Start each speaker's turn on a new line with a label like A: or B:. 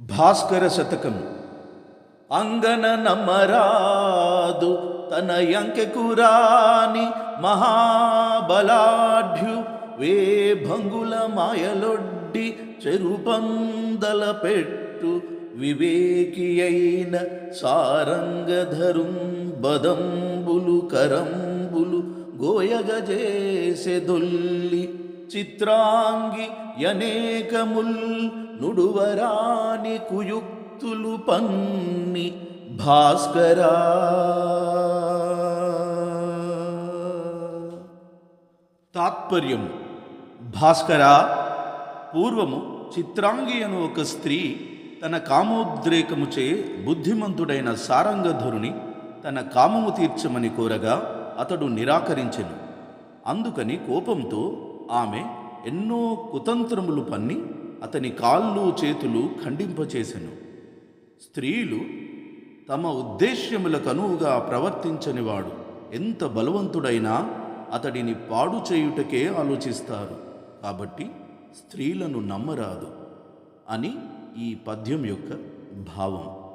A: భాస్కర శతకం. అంగన నమరాదు తన యంకెకురాని మహాబలాఢ్యు వే భంగుల మాయలొడ్డి చెరుపందల పెట్టు వివేకి అయిన సారంగధరుం బదంబులు కరంబులు గోయగజేసెదొల్లి చిత్రాంగి యనేకముల్ నుడువరాని కుయుక్తులు పన్ని భాస్కరా. తాత్పర్యం భాస్కరా పూర్వము చిత్రాంగి అను ఒక స్త్రీ తన కామోద్రేకముచే బుద్ధిమంతుడైన సారంగధరుని తన కామము తీర్చమని కోరగా అతడు నిరాకరించెను. అందుకని కోపంతో ఆమె ఎన్నో కుతంత్రములు పన్ని అతని కాళ్ళు చేతులు ఖండింపచేసెను. స్త్రీలు తమ ఉద్దేశ్యములకు అనువుగా ప్రవర్తించనివాడు ఎంత బలవంతుడైనా అతడిని పాడు చేయుటకే ఆలోచిస్తారు. కాబట్టి స్త్రీలను నమ్మరాదు అని ఈ పద్యం యొక్క భావం.